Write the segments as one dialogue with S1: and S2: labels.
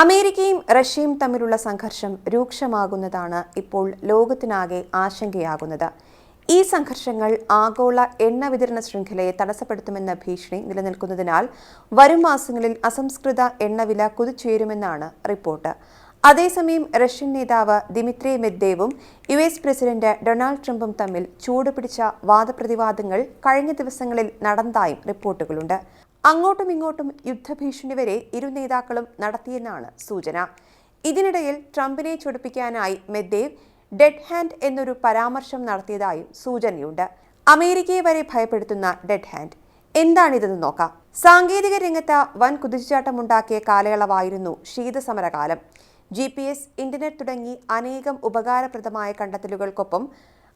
S1: അമേരിക്കയും റഷ്യയും തമ്മിലുള്ള സംഘർഷം രൂക്ഷമാകുന്നതാണ് ഇപ്പോൾ ലോകത്തിനാകെ ആശങ്കയാകുന്നത്. ഈ സംഘർഷങ്ങൾ ആഗോള എണ്ണ വിതരണ ശൃംഖലയെ തടസ്സപ്പെടുത്തുമെന്ന ഭീഷണി നിലനിൽക്കുന്നതിനാൽ വരും മാസങ്ങളിൽ അസംസ്കൃത എണ്ണവില കുതിച്ചുയരുമെന്നാണ് റിപ്പോർട്ട്. അതേസമയം റഷ്യൻ നേതാവ് ദിമിത്രി മെദ്ദേവും യു എസ് പ്രസിഡന്റ് ഡൊണാൾഡ് ട്രംപും തമ്മിൽ ചൂടുപിടിച്ച വാദപ്രതിവാദങ്ങൾ കഴിഞ്ഞ ദിവസങ്ങളിൽ നടന്നതായും റിപ്പോർട്ടുകളുണ്ട്. അങ്ങോട്ടും ഇങ്ങോട്ടും യുദ്ധഭീഷണി വരെ ഇരു നേതാക്കളും നടത്തിയെന്നാണ് സൂചന. ഇതിനിടയിൽ ട്രംപിനെ ചൊടിപ്പിക്കാനായി മെദ്ദേവ് ഡെഡ് ഹാൻഡ് എന്നൊരു പരാമർശം നടത്തിയതായും സൂചനയുണ്ട്. അമേരിക്കയെ വരെ ഭയപ്പെടുത്തുന്ന ഡെഡ് ഹാൻഡ്. എന്താണിതെന്ന് നോക്കാം. സാങ്കേതിക രംഗത്ത് വൻ കുതിച്ചുചാട്ടമുണ്ടാക്കിയ കാലയളവായിരുന്നു ശീതസമരകാലം. ജി പി എസ് ഇന്റർനെറ്റ് തുടങ്ങി അനേകം ഉപകാരപ്രദമായ കണ്ടെത്തലുകൾക്കൊപ്പം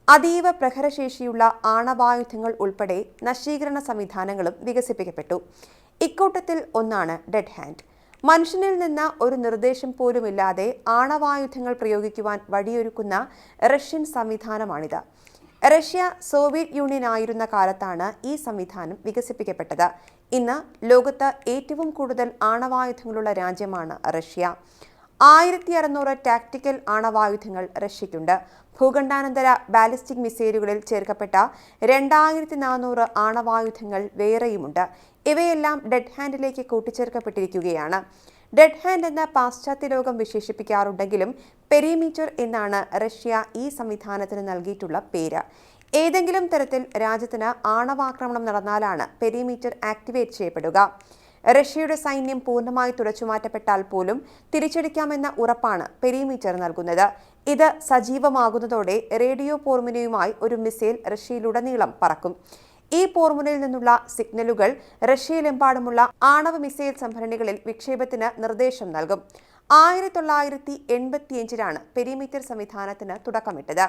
S1: അതീവ പ്രഹരശേഷിയുള്ള ആണവായുധങ്ങൾ ഉൾപ്പെടെ നശീകരണ സംവിധാനങ്ങളും വികസിപ്പിക്കപ്പെട്ടു. ഇക്കൂട്ടത്തിൽ ഒന്നാണ് ഡെഡ് ഹാൻഡ് മനുഷ്യനിൽ നിന്ന് ഒരു നിർദ്ദേശം പോലുമില്ലാതെ ആണവായുധങ്ങൾ പ്രയോഗിക്കുവാൻ വഴിയൊരുക്കുന്ന റഷ്യൻ സംവിധാനമാണിത്. റഷ്യ സോവിയറ്റ് യൂണിയൻ ആയിരുന്ന കാലത്താണ് ഈ സംവിധാനം വികസിപ്പിക്കപ്പെട്ടത്. ഇന്ന് ലോകത്ത് ഏറ്റവും കൂടുതൽ ആണവായുധങ്ങളുള്ള രാജ്യമാണ് റഷ്യ. ആയിരത്തി അറുന്നൂറ് ടാക്ടിക്കൽ ആണവായുധങ്ങൾ റഷ്യയ്ക്കുണ്ട്. ഭൂഖണ്ഡാനന്തര ബാലിസ്റ്റിക് മിസൈലുകളിൽ ചേർക്കപ്പെട്ട രണ്ടായിരത്തി നാനൂറ് ആണവായുധങ്ങൾ വേറെയുമുണ്ട്. ഇവയെല്ലാം ഡെഡ് ഹാൻഡിലേക്ക് കൂട്ടിച്ചേർക്കപ്പെട്ടിരിക്കുകയാണ്. ഡെഡ് ഹാൻഡ് എന്ന പാശ്ചാത്യ ലോകം വിശേഷിപ്പിക്കാറുണ്ടെങ്കിലും പെരിമീറ്റർ എന്നാണ് റഷ്യ ഈ സംവിധാനത്തിന് നൽകിയിട്ടുള്ള പേര്. ഏതെങ്കിലും തരത്തിൽ രാജ്യത്തിന് ആണവാക്രമണം നടന്നാലാണ് പെരിമീറ്റർ ആക്ടിവേറ്റ് ചെയ്യപ്പെടുക. റഷ്യയുടെ സൈന്യം പൂർണമായി തുടച്ചുമാറ്റപ്പെട്ടാൽ പോലും തിരിച്ചടിക്കാമെന്ന ഉറപ്പാണ് പെരിമീറ്റർ നൽകുന്നത്. ഇത് സജീവമാകുന്നതോടെ റേഡിയോ പോർമുനയുമായി ഒരു മിസൈൽ റഷ്യയിലുടനീളം പറക്കും. ഈ പോർമുനയിൽ നിന്നുള്ള സിഗ്നലുകൾ റഷ്യയിലെമ്പാടുമുള്ള ആണവ മിസൈൽ സംഭരണികളിൽ വിക്ഷേപത്തിന് നിർദ്ദേശം നൽകും. ആയിരത്തി തൊള്ളായിരത്തി എൺപത്തിയഞ്ചിലാണ് പെരിമീറ്റർ സംവിധാനത്തിന് തുടക്കമിട്ടത്.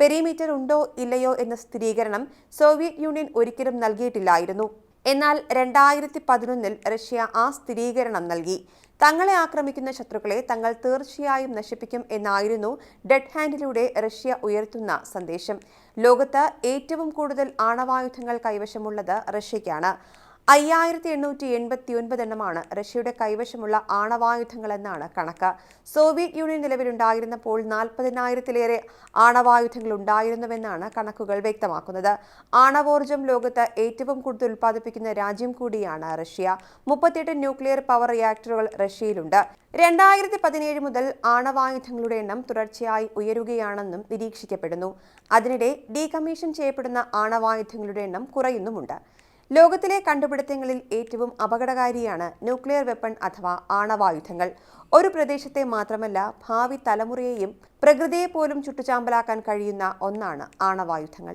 S1: പെരിമീറ്റർ ഉണ്ടോ ഇല്ലയോ എന്ന സ്ഥിരീകരണം സോവിയറ്റ് യൂണിയൻ ഒരിക്കലും നൽകിയിട്ടില്ലായിരുന്നു. എന്നാൽ രണ്ടായിരത്തി പതിനൊന്നിൽ റഷ്യ ആ സ്ഥിരീകരണം നൽകി. തങ്ങളെ ആക്രമിക്കുന്ന ശത്രുക്കളെ തങ്ങൾ തീർച്ചയായും നശിപ്പിക്കും എന്നായിരുന്നു ഡെഡ് ഹാൻഡിലൂടെ റഷ്യ ഉയർത്തുന്ന സന്ദേശം. ലോകത്ത് ഏറ്റവും കൂടുതൽ ആണവായുധങ്ങൾ കൈവശമുള്ളത് റഷ്യയ്ക്കാണ്. അയ്യായിരത്തി എണ്ണൂറ്റി എൺപത്തി ഒൻപത് എണ്ണമാണ് റഷ്യയുടെ കൈവശമുള്ള ആണവായുധങ്ങളെന്നാണ് കണക്ക്. സോവിയറ്റ് യൂണിയൻ നിലവിലുണ്ടായിരുന്നപ്പോൾ നാൽപ്പതിനായിരത്തിലേറെ ആണവായുധങ്ങൾ ഉണ്ടായിരുന്നുവെന്നാണ് കണക്കുകൾ വ്യക്തമാക്കുന്നത്. ആണവോർജം ലോകത്ത് ഏറ്റവും കൂടുതൽ ഉൽപ്പാദിപ്പിക്കുന്ന രാജ്യം കൂടിയാണ് റഷ്യ. മുപ്പത്തിയെട്ട് ന്യൂക്ലിയർ പവർ റിയാക്ടറുകൾ റഷ്യയിലുണ്ട്. രണ്ടായിരത്തി പതിനേഴ് മുതൽ ആണവായുധങ്ങളുടെ എണ്ണം തുടർച്ചയായി ഉയരുകയാണെന്നും നിരീക്ഷിക്കപ്പെടുന്നു. അതിനിടെ ഡീകമ്മീഷൻ ചെയ്യപ്പെടുന്ന ആണവായുധങ്ങളുടെ എണ്ണം കുറയുന്നുമുണ്ട്. ലോകത്തിലെ കണ്ടുപിടുത്തങ്ങളിൽ ഏറ്റവും അപകടകാരിയാണ് ന്യൂക്ലിയർ വെപ്പൺ അഥവാ ആണവായുധങ്ങൾ. ഒരു പ്രദേശത്തെ മാത്രമല്ല ഭാവി തലമുറയെയും പ്രകൃതിയെ പോലും ചുട്ടുചാമ്പലാക്കാൻ കഴിയുന്ന ഒന്നാണ് ആണവായുധങ്ങൾ.